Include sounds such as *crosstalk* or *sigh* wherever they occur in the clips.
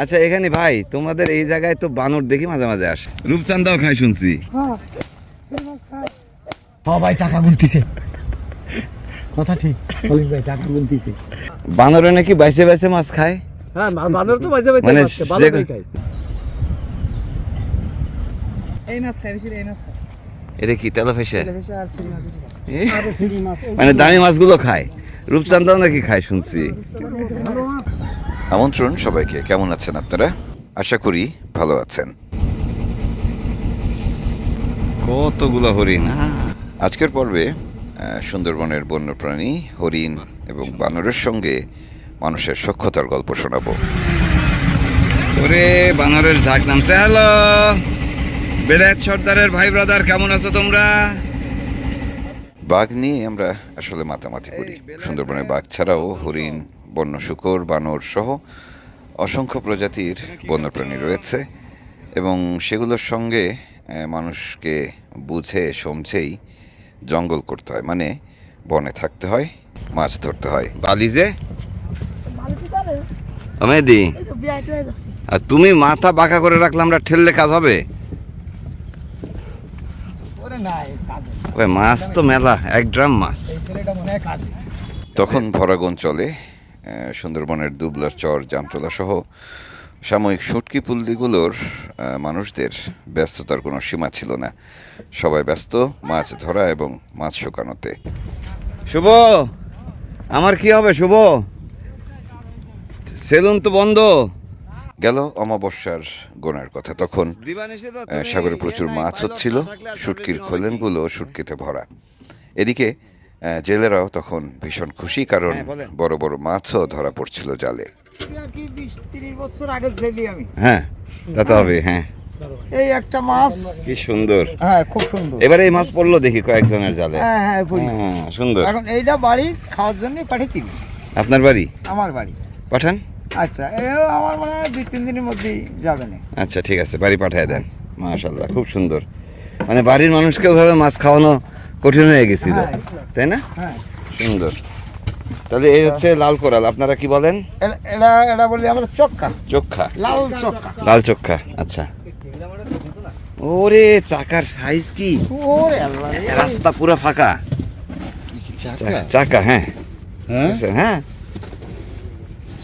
আচ্ছা এখানে ভাই তোমাদের এই জায়গায় তো বানর দেখি মাঝে মাঝে আসে। রূপচান্দাও খাই শুনছি। হ্যাঁ ভাই টাকা গুনতিছে। কথা ঠিক। কলিং ভাই টাকা গুনতিছে। বানরে নাকি বাইসে বাইসে মাছ খায়? হ্যাঁ বানর তো বাজে বাজে মানে মারছে, ভালো খায়। এই মাছ খায় বেশি এই মাছ খায়। এটা কি মাছ খায়। মাছ মানে দামি মাছগুলো খায়। রূপচান্দাও নাকি খায় শুনছি। আমন্ত্রণ সবাইকে। কেমন আছেন আপনারা? আশা করি ভালো আছেন। কতগুলো হরিণ আহ! আজকের পর্বে সুন্দরবনের বন্যপ্রাণী হরিণ এবং বানরের সঙ্গে মানুষের সক্ষতার গল্প শোনাবো। ওরে বানরের ঝাঁক নামছে হ্যালো। বেলায়েত সর্দারের ভাই ব্রাদার কেমন আছো তোমরা? বাঘ নিয়ে আমরা আসলে মাতামাতি করি। সুন্দরবনে বাঘ ছাড়াও হরিণ বন্য শুকর বানর সহ অসংখ্য প্রজাতির বন্যপ্রাণী রয়েছে এবং সেগুলোর সঙ্গে মানুষকে বুঝে সমঝেই জঙ্গল করতে হয়। মানে বনে থাকতে হয় মাছ ধরতে হয়। বালিজে? মেদি আর। তুমি মাথা বাঁকা করে রাখলে আমরা ঠেললে কাজ হবে? মাছ তো মেলা এক ড্রাম মাছ। তখন ভরাগন চলে সুন্দরবনের দুবলার চর জামতলা সহ সাময়িক শুটকি পুল্লিগুলোর আহ, মানুষদের ব্যস্ততার কোনো সীমা ছিল না। সবাই ব্যস্ত মাছ ধরা এবং মাছ শুকানোতে। শুভ! আমার কি হবে শুভ? সেলুন তো বন্ধ। গেল অমাবস্যার গোনার কথা। তখন সাগরে প্রচুর মাছ হচ্ছিল শুটকির খোলেনগুলো শুটকিতে ভরা। এদিকে জেলেরাও তখন ভীষণ খুশি কারণ হ্যাঁ, বড় বড় মাছও ধরা পড়ছিল জালে। বছর আগে আমি। হ্যাঁ তা তো হবে হ্যাঁ। এই একটা মাছ। কি সুন্দর। হ্যাঁ খুব সুন্দর। এবারে এই মাছ পড়ল দেখি কয়েকজনের জালে। হ্যাঁ হ্যাঁ হ্যাঁ সুন্দর। এখন এইটা বাড়ি খাওয়ার জন্য পাঠিয়ে দিবি আপনার বাড়ি? আমার বাড়ি। পাঠান। আচ্ছা আমার মনে হয় দুই তিন দিনের মধ্যেই যাবে না। আচ্ছা ঠিক আছে বাড়ি পাঠিয়ে দেন। মাশাল্লাহ খুব সুন্দর। মানে বাড়ির মানুষকে ওভাবে মাছ খাওয়ানো কঠিন হয়ে গেছিল। হ্যাঁ। তাই না? হ্যাঁ। সুন্দর। তাহলে এই হচ্ছে লাল কোরাল আপনারা কি বলেন? এটা এটা বলি আমরা চক্কা। চোখা লাল চক্কা। লাল চোখা আচ্ছা। ওরে চাকার সাইজ কি? ওরে আল্লাহ রাস্তা পুরো ফাঁকা। চাকা? হ্যাঁ। হ্যাঁ? হ্যাঁ।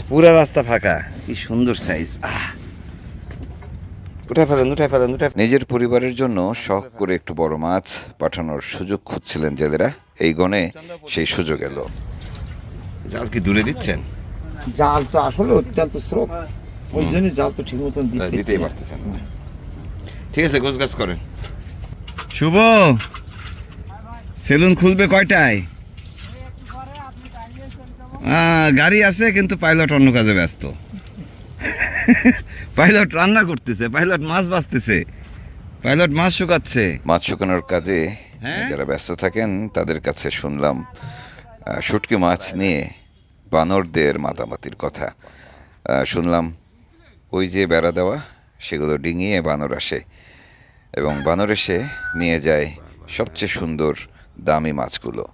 পুরা রাস্তা ফাঁকা। কি সুন্দর সাইজ আহ। উঠে ফেলেন উঠে ফেলেন উঠে নিজের পরিবারের জন্য শখ করে একটু বড় মাছ পাঠানোর সুযোগ খুঁজছিলেন জেলেরা। এই গণে সেই সুযোগ এলো। জাল কি দূরে দিচ্ছেন? জাল তো আসলে অত্যন্ত স্রোত। ওই জন্য জাল তো ঠিক মতন দিতেই পারতেছেন না। ঠিক আছে গোছ গাছ করেন। শুভ! সেলুন খুলবে কয়টায়? গাড়ি আছে কিন্তু পাইলট অন্য কাজে ব্যস্ত। পাইলট রান্না করতেছে পাইলট মাছ বাঁচতেছে পাইলট মাছ শুকাচ্ছে। মাছ শুকানোর কাজে হ্যাঁ? যারা ব্যস্ত থাকেন তাদের কাছে শুনলাম শুটকি মাছ নিয়ে বানরদের মাতামাতির কথা। শুনলাম ওই যে বেড়া দেওয়া সেগুলো ডিঙিয়ে বানর আসে এবং বানর এসে নিয়ে যায় সবচেয়ে সুন্দর দামি মাছগুলো।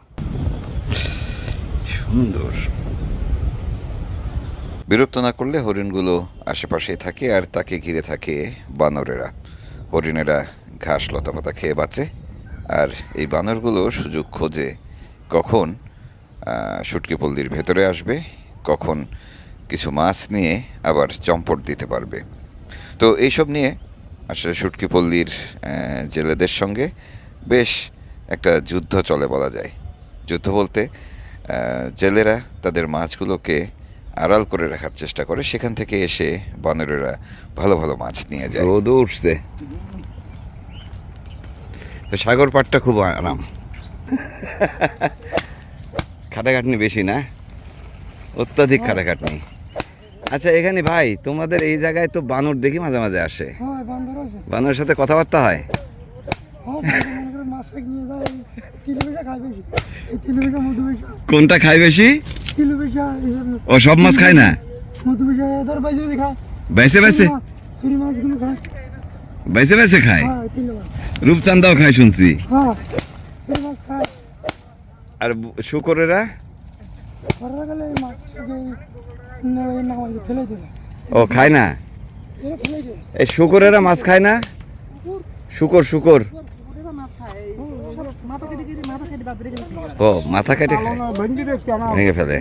সুন্দর। বিরক্ত না করলে হরিণগুলো আশেপাশেই থাকে আর তাকে ঘিরে থাকে বানরেরা। হরিণেরা ঘাস লতাপাতা খেয়ে বাঁচে। আর এই বানরগুলো সুযোগ খোঁজে কখন শুটকি পল্লীর ভেতরে আসবে, কখন কিছু মাছ নিয়ে আবার চম্পট দিতে পারবে। তো এইসব নিয়ে আসলে শুটকি পল্লীর জেলেদের সঙ্গে বেশ একটা যুদ্ধ চলে বলা যায়। যুদ্ধ বলতে জেলেরা তাদের মাছগুলোকে আড়াল করে রাখার চেষ্টা করে সেখান থেকে এসে বানরেরা ভালো ভালো মাছ নিয়ে যায়। রোদ উঠছে। তো সাগর পাড়টা খুব আরাম। খাটাখাটনি বেশি না? অত্যাধিক খাটাখাটনি। আচ্ছা এখানে ভাই তোমাদের এই জায়গায় তো বানর দেখি মাঝে মাঝে আসে। হ্যাঁ বানরের সাথে কথাবার্তা হয়? হ্যাঁ মনে কোনটা খায় বেশা? ও সব মাছ খায় না? মধু বেশা ধর বাইজে খায়। হ্যাঁ রূপচান্দাও খায় শুনছি। হ্যাঁ আর শুকরেরা? ও খায় না? এই শুকরেরা মাছ খায় না? শুকর শুকর। ও মাথা কেটে ভেঙে ফেলে।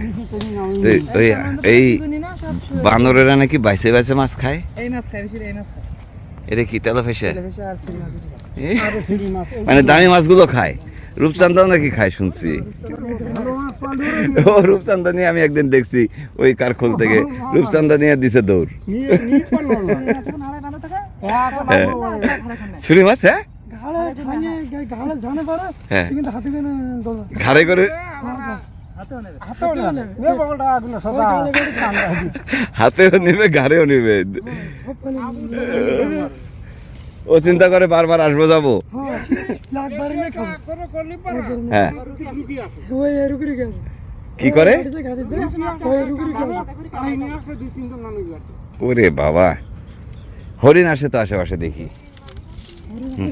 ওই এই বানরেরা নাকি বাইসে বাইসে মাছ খায়? এই মাছ খায় বেশি এই মাছ খায়। এটা কি তেলা ফেসে? মানে দামি মাছগুলো খায়। রূপচান্দাও নাকি খায় শুনছি। ও রূপচান্দা নিয়ে আমি একদিন দেখছি ওই কারখোল থেকে। রূপচান্দা নিয়ে দিছে দৌড়। হ্যাঁ। ছুরি মাছ হ্যাঁ? ঘাড়ে হ্যাঁ। ঘাড়ে করে? হাতেও নেবে। ঘাড়েও নেবে। ও চিন্তা করে বারবার আসব যাব? হ্যাঁ হ্যাঁ। কি করে? ওরে বাবা হরিণ আসে তো আশেপাশে দেখি হুম।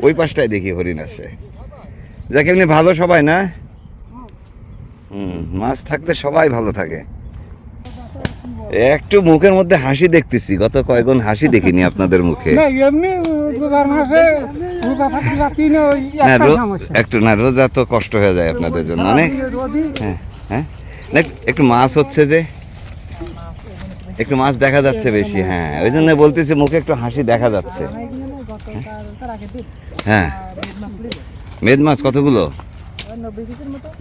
ওই পাশটায় দেখি হরিণ আসে যাকে এমনি ভালো সবাই না? হুম মাছ থাকতে সবাই ভালো থাকে। একটু মুখের মধ্যে হাসি দেখতেছি গত কয়েকজন হাসি দেখিনি আপনাদের মুখে। একটু না রোজা তো কষ্ট হয়ে যায় আপনাদের জন্য অনেক? হ্যাঁ হ্যাঁ। একটু- একটু মাছ হচ্ছে যে। একটু মাছ দেখা যাচ্ছে বেশি হ্যাঁ। ওই জন্য বলতেছি মুখে একটু হাসি দেখা যাচ্ছে। হ্যাঁ। মেদ মাছ কতগুলো?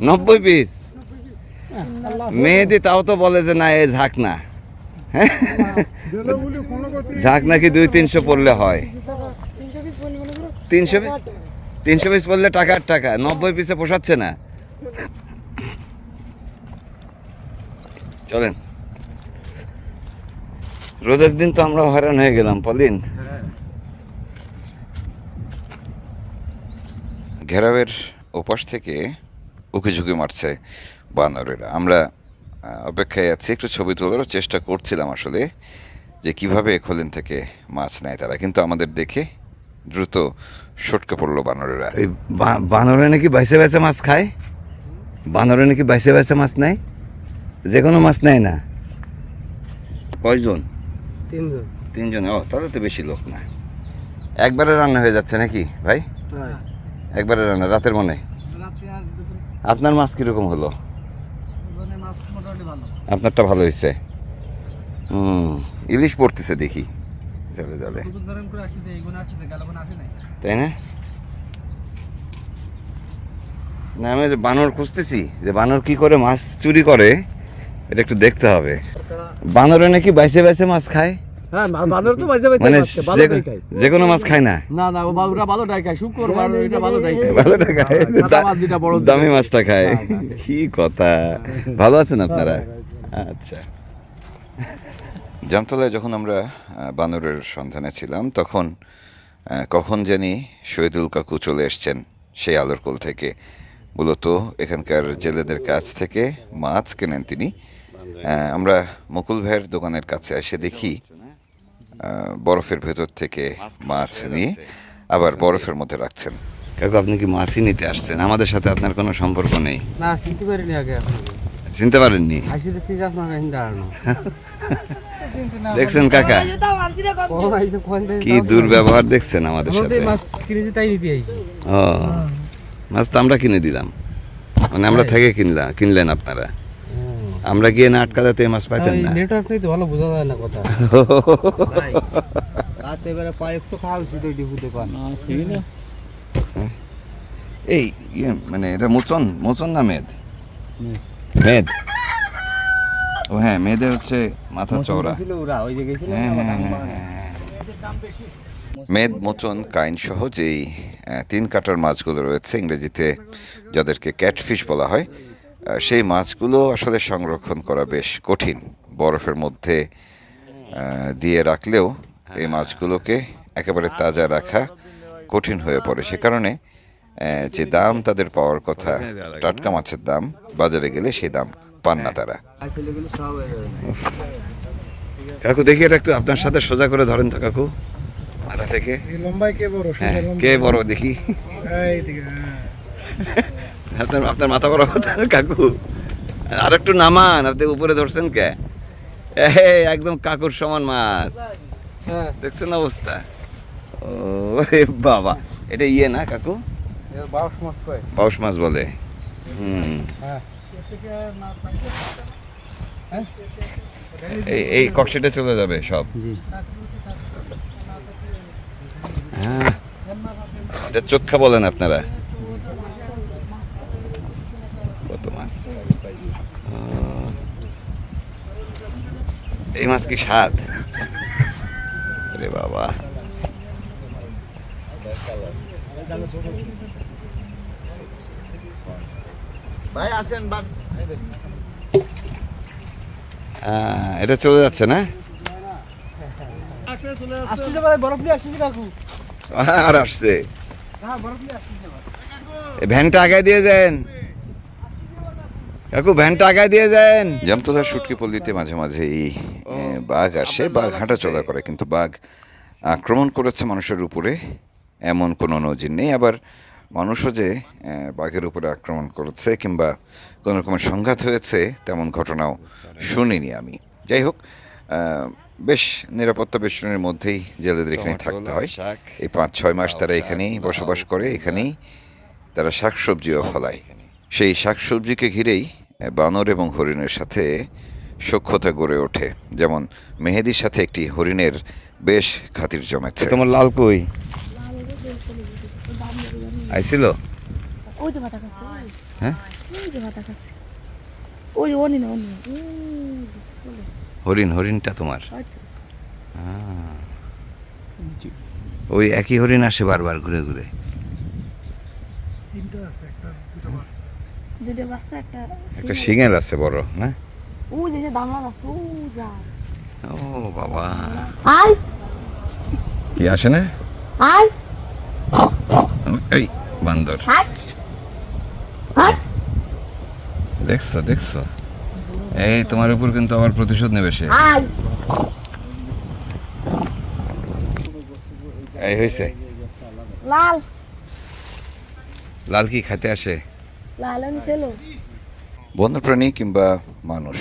নব্বই পিস। মেয়েদি তাও তো বলে যে না, এ ঝাঁক না। হ্যাঁ? ঝাঁক নাকি দুই তিনশো পড়লে হয়। তিনশো তিনশো পিস পড়লে টাকার টাকা, নব্বই পিসে পোষাচ্ছে না। চলেন। রোজার দিন তো আমরা হয়রান হয়ে গেলাম, পলিন। ঘেরাওয়ের ওপাশ থেকে উকি ঝুঁকি মারছে বানরেরা। আমরা অপেক্ষায় আছি একটু ছবি তোলারও চেষ্টা করছিলাম আসলে যে কীভাবে খোলেন থেকে মাছ নেয় তারা। কিন্তু আমাদের দেখে দ্রুত সটকে পড়ল বানরেরা। বা- বানরে নাকি বাইসে বাইসে মাছ খায়? বানরে নাকি বাইসে বাইসে মাছ নেয়? যে কোনো মাছ নেয় না। কয়জন? তিনজন। তিনজন। ও তাহলে তো বেশি লোক না একবারে রান্না হয়ে যাচ্ছে নাকি ভাই? একবারে রান্না রাতের মনে? আপনার মাছ কীরকম হলো? আপনারটা ভালো হয়েছে? হুম ইলিশ পড়তেছে দেখি। জলে জলে। তাই না? না আমি যে বানর খুঁজতেছি যে বানর কি করে মাছ চুরি করে এটা একটু দেখতে হবে। বানরে নাকি বাইসে বাইসে মাছ খায়? হ্যাঁ বাঁদর তো বাজে মানে যে- কোনো মাছ খায় না? না না ও বাবুরা ভালো টাই খায় শুকর বানর এটা ভালো টাই খায় বড় দামি মাছটা খায়। হ্যাঁ, হ্যাঁ। কি কথা। ভালো আছেন আপনারা? আচ্ছা। জামতলায় যখন আমরা আহ, বানরের সন্ধানে ছিলাম তখন আহ, কখন জানি শহীদুল কাকু চলে এসছেন সেই আলোর কোল থেকে। মূলত এখানকার জেলেদের কাছ থেকে মাছ কেনেন তিনি। আহ, আমরা মুকুল ভাইয়ের দোকানের কাছে এসে দেখি বরফের ভেতর থেকে মাছ নিয়ে আবার বরফের মধ্যে রাখছেন। কাকু আপনি কি মাছই নিতে আসছেন? আমাদের সাথে আপনার কোনো সম্পর্ক নেই। না চিনতে পারিনি আগে আপনাকে চিনতে পারেননি? দেখছেন কাকা? কি দুর্ব্যবহার দেখছেন আমাদের সাথে? মাছ কিনেছি তাই নিতে আইছি। ও মাছ তো আমরা কিনে দিলাম। মানে আমরা থেকে কিনলাম কিনলেন আপনারা। আমরা গিয়ে না আটকালে তো এই মাছ পাইতেন না। নেটওয়ার্ক তো ভালো বোঝা যায় না কথা। *laughs* রাত এবারে পাইপ তো খাওয়া উচিত ওই ডিপু দোকান এই ইয়ে মানে এটা মোচন মোচন না মেদ? মেদ। ও হ্যাঁ মেয়েদের হচ্ছে মাথা চওড়া। ছিল ওরা ওই যে গেছিল হ্যাঁ, হ্যাঁ, হ্যাঁ, হ্যাঁ। মেদ মোচন কাইন সহ যেই তিন কাটার মাছগুলো রয়েছে ইংরেজিতে যাদেরকে ক্যাটফিশ বলা হয় সেই মাছগুলো আসলে সংরক্ষণ করা বেশ কঠিন বরফের মধ্যে দিয়ে রাখলেও এই মাছগুলোকে একেবারে তাজা রাখা কঠিন হয়ে পড়ে। সে কারণে যে দাম তাদের পাওয়ার কথা টাটকা মাছের দাম বাজারে গেলে সেই দাম পান না তারা। হয়ে কাকু দেখি এটা একটু আপনার সাথে সোজা করে ধরেন তো কাকু মাথা থেকে। কে বড়? হ্যাঁ কে বড় দেখি। হ্যাঁ। আপনার আপনার মাথা বড় কথা কাকু। আর একটু নামান আপনি উপরে ধরছেন কে? একদম কাকুর সমান মাছ। হ্যাঁ। দেখছেন অবস্থা? ও বাবা এটা ইয়ে না কাকু? পাউস মাছ বলে। হুম। হ্যাঁ। এই এই কক্সিটা চলে যাবে সব। হ্যাঁ। এটা চোখা বলেন আপনারা কত মাছ ও। এই মাছ কি স্বাদ? রে বাবা। ভাই আসেন এটা চলে যাচ্ছে না? আর আসছে। হ্যাঁ ভ্যানটা আগায় দিয়ে যান। কাকু ভ্যানটা আগায় দিয়ে যান। জামতলা শুটকি পল্লীতে মাঝে মাঝেই এ, বাঘ আসে বাঘ হাঁটাচলা করে কিন্তু বাঘ আক্রমণ করেছে মানুষের উপরে এমন কোনো নজির নেই। আবার মানুষও যে বাঘের উপরে আক্রমণ করেছে কিংবা কোনো রকমের সংঘাত হয়েছে তেমন ঘটনাও শুনিনি আমি। যাই হোক বেশ নিরাপত্তা বেষ্টনের মধ্যেই জেলেদের এখানে থাকতে হয়। এই পাঁচ ছয় মাস তারা এখানেই বসবাস করে এখানেই তারা শাকসবজিও ফলায়। সেই শাকসবজিকে ঘিরেই বানর এবং হরিণের সাথে সখ্যতা গড়ে ওঠে। যেমন মেহেদির সাথে একটি হরিণের বেশ খাতির জমেছে। তোমার লাল কই? আইছিল। হ্যাঁ? হরিণ হরিণটা তোমার? ওই ওই একই হরিণ আসে বারবার ঘুরে ঘুরে। তিনটা আছে একটা দুটো বাচ্চা একটা। আছে বড় না? ওই যে দামলা রাস্তা ওই যা। ও বাবা। আয়। কি আসে না? এই বান্দর। দেখছ দেখছ? এই তোমার উপর কিন্তু আবার প্রতিশোধ নেবে সে। এই হয়েছে লাল। লাল কি খেতে আসে? বন্যপ্রাণী কিংবা মানুষ,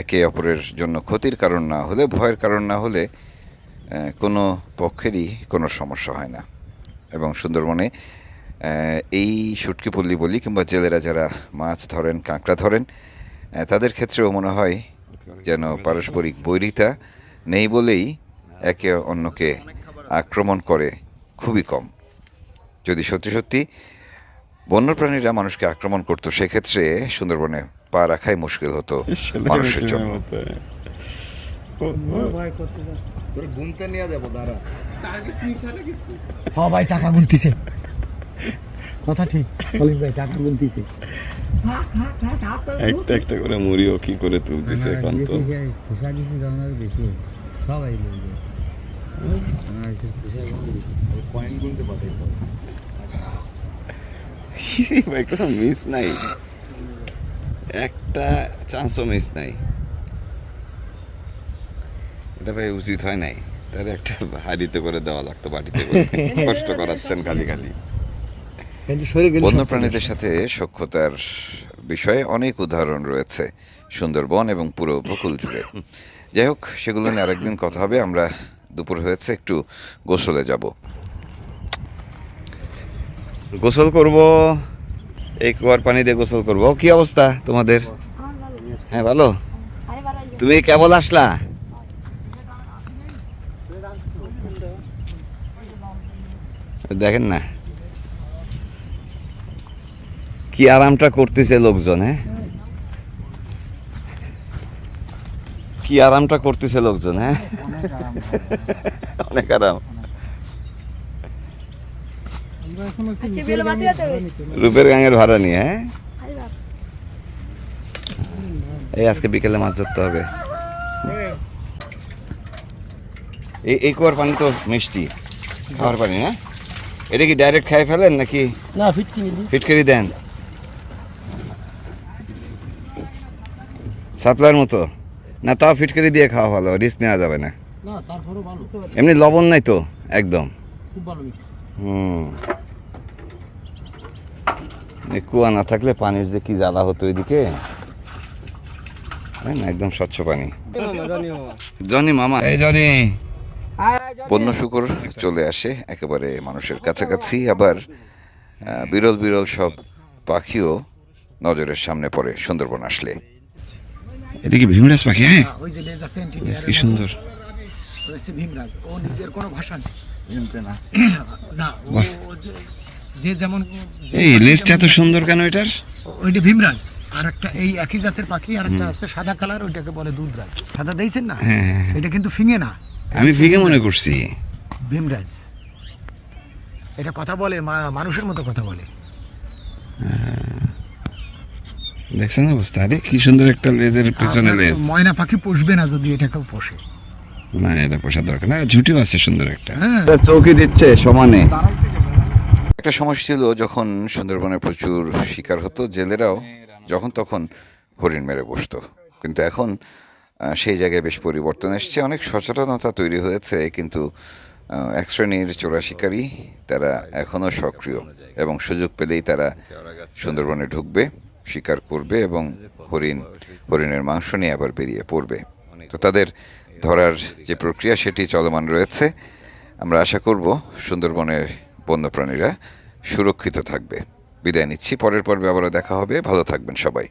একে অপরের জন্য ক্ষতির কারণ না হলে, ভয়ের কারণ না হলে কোনো পক্ষেরই কোনো সমস্যা হয় না। এবং সুন্দরবনে এই শুটকি পল্লী বলি কিংবা জেলেরা যারা মাছ ধরেন, কাঁকড়া ধরেন তাদের ক্ষেত্রেও মনে হয় যেন পারস্পরিক বৈরিতা নেই বলেই একে অন্যকে আক্রমণ করে খুবই কম। যদি সত্যি সত্যি বন্যপ্রাণীরা মানুষকে আক্রমণ করতো সেক্ষেত্রে সুন্দরবনে পা রাখাই মুশকিল হতো মানুষের জন্য। ভয় করতে চাস তোর ঘুমতে নিয়ে যাব দাঁড়া। হ ভাই টাকা গুনতিছে। কথা ঠিক কলিম ভাই টাকা গুনতিছে। একটা একটা করে মুড়িও কি করে তুলতেছে এখন তো। বেশি সবাই পয়েন্ট গুনতে *laughs* ভাই কোনো মিস নাই। একটা চান্সও মিস নাই। এটা ভাই উচিত হয় নাই। তাহলে একটা হাড়িতে করে দেওয়া লাগতো করে। *laughs* কষ্ট করাচ্ছেন খালি খালি। গেলে বন্যপ্রাণীদের সাথে সখ্যতার বিষয়ে অনেক উদাহরণ রয়েছে সুন্দরবন এবং পুরো উপকূল জুড়ে। যাই হোক সেগুলো নিয়ে আরেকদিন কথা হবে। আমরা দুপুর হয়েছে একটু গোসলে যাব। গোসল করব। এই কুয়ার পানি দিয়ে গোসল করব। কি অবস্থা তোমাদের? হ্যাঁ ভালো। তুমি কেবল আসলা? দেখেন না। কি আরামটা করতেছে লোকজন হ্যাঁ? কি আরামটা করতেছে লোকজন হ্যাঁ? অনেক আরাম *laughs* আজকে বেলে বাতি আছে ওই। রূপের গাঙের ভাড়া নিয়ে হ্যাঁ? এই আজকে বিকেলে মাছ ধরতে হবে। এই এই কুয়ার পানি তো মিষ্টি। খাওয়ার পানি হ্যাঁ? এটা কি ডাইরেক্ট খাই ফেলেন নাকি না ফিটকারি দেন? সাপ্লাইয়ের মতো। না তাও ফিটকারি দিয়ে খাওয়া ভালো রিস্ক নেওয়া যাবে না। এমনি লবণ নাই তো একদম। খুব ভালো হুম। কুয়া না থাকলে পানির যে কি জ্বালা হতো এদিকে না একদম স্বচ্ছ পানি। জনি মামা। এই জনি। বন্য শুকর চলে আসে একেবারে মানুষের কাছাকাছি। আবার বিরল বিরল সব পাখিও নজরের সামনে পড়ে সুন্দরবন আসলে। এটা কি ভীমরাজ পাখি হ্যাঁ? ওই যে লেজ আছে কি সুন্দর। ভীমরাজ ও নিজের কোনো ভাষা নেই। না। না ও যে- যে যেমন এই লেজটা এত সুন্দর কেন এটার? ওইটা ভীমরাজ। আর একটা এই একই জাতের পাখি আর একটা আছে সাদা কালার ওইটাকে বলে দুধরাজ। সাদা দিয়েছেন না? হ্যাঁ, হ্যাঁ, হ্যাঁ। এটা কিন্তু ফিঙে না। আমি ফিকে মনে করছি। ভীমরাজ। এটা কথা বলে মানুষের মতো কথা বলে। দেখছেন অবস্থা? আরে কি সুন্দর একটা লেজের পিছনে লেজ। ময়না পাখি পুষবে না যদি এটাকেও পোষে। না এটা পোষা দরকার না ঝুটিও আছে সুন্দর একটা। হ্যাঁ। চৌকি দিচ্ছে সমানে। একটা সময় ছিল যখন সুন্দরবনে প্রচুর শিকার হতো জেলেরাও, যখন তখন হরিণ মেরে বসতো। কিন্তু এখন সেই জায়গায় বেশ পরিবর্তন এসছে। অনেক সচেতনতা তৈরি হয়েছে, কিন্তু এক শ্রেণির চোরা শিকারী তারা এখনও সক্রিয় এবং সুযোগ পেলেই তারা সুন্দরবনে ঢুকবে, শিকার করবে এবং হরিণ, হরিণের মাংস নিয়ে আবার বেরিয়ে পড়বে। তো তাদের ধরার যে প্রক্রিয়া, সেটি চলমান রয়েছে। আমরা আশা করব সুন্দরবনের বন্যপ্রাণীরা সুরক্ষিত থাকবে। বিদায় নিচ্ছি পরের পর্বে আবারও দেখা হবে। ভালো থাকবেন সবাই।